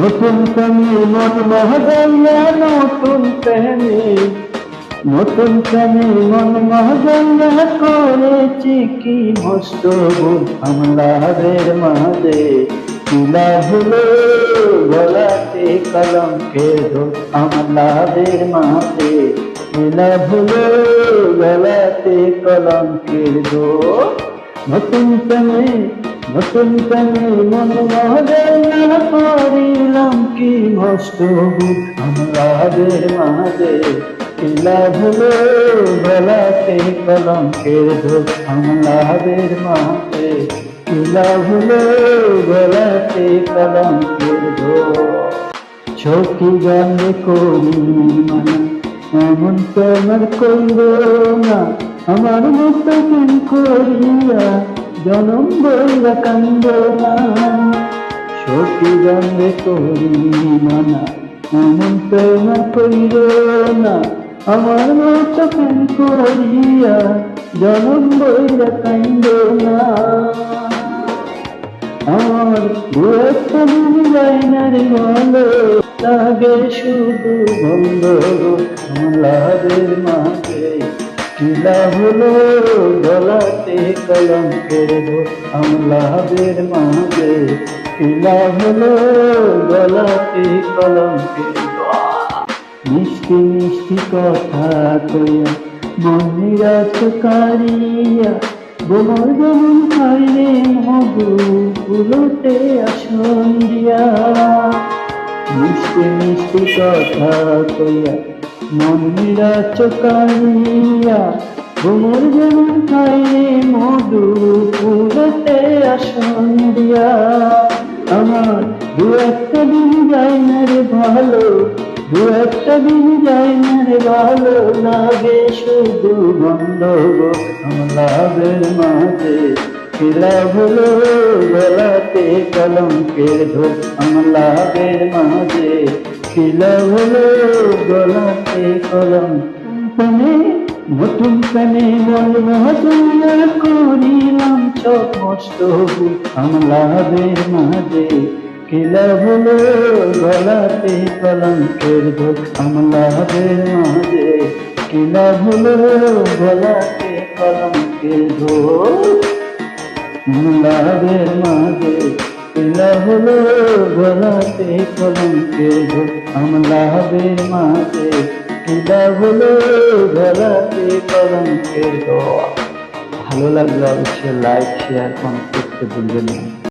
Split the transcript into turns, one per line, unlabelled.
নতুন প্রেমে, মন মহাজাইয়া নতুন প্রেমে। নতুন প্রেমে, মন মহাজাইয়া করেছি কি মস্ত ভুল আমলাদের মাঝে। তুলা হলো গলাতে কলমকে ধো আমলাদের মাঝে। তুলা হলো গলাতে কলমকের ধো নতুন প্রেমে নতুন প্রেমে মন মহাজাইয়া করিলাম কি মস্ত ভুল আমলাদের মাঝে কিলা হলো গলাতে কলঙ্কের ধূপ। আমলাদের মাঝে কিলা হলো গলাতে কলঙ্কের ধূপ। ছকি গানে করি মানে এমন তোমার কইল না। আমার মতো কেন করিয়া জনম বইরা কান্দ না ছকি গানে করি মানা এমন তোমার কইল না, আমার মতো কেন করিয়া জনম বইরা কান্দ না আমার দু একটা দিন লাইনার বলো লাগে শুধু বন্ধ আমাদের মাঝে কিলা হলো গলাতে কলম কলঙ্কের আমলাদের মাঝে। কিলা হলো গলাতে কলম কলঙ্কের মিষ্টি মিষ্টি কথা কইয়া মন নিরাশ কারিয়া বোমর যেমন খাইলে মধু ফুলতে আসন দিয়া। মিষ্টি মিষ্টি কথা কইয়া মন নিরাশ কারিয়া বোমর যেমন খাইলে মধু ফুলতে আসন দিয়া। আমার দু একটা দিন যায় না রে ভালো দু একটা দিন যায় না রে ভালো লাগে শুধু বন্ধ গো আমলাদের মাঝে। খেলা হলো গলাতে কলঙ্কের ধূপ আমলাদের মাঝে। খেলা হলো গলাতে কলঙ্কে নতুন প্রেমে মন মহাজনা করিলাম। মস্ত ভুল আমলাদের মাঝে। কিলা হলো গলাতে কলঙ্কের ধূপ আমলাদের মাঝে। কিলা হলো গলাতে কলঙ্কের ধূপ আমলাদের মাঝে। কিলা হলো গলাতে কলঙ্কের আমলা হবে মাঝে। কিলা হলো গলাতে কলঙ্কের ভালো লাগলে অবশ্যই লাইক শেয়ার কমেন্ট করতে ভুলবেন না।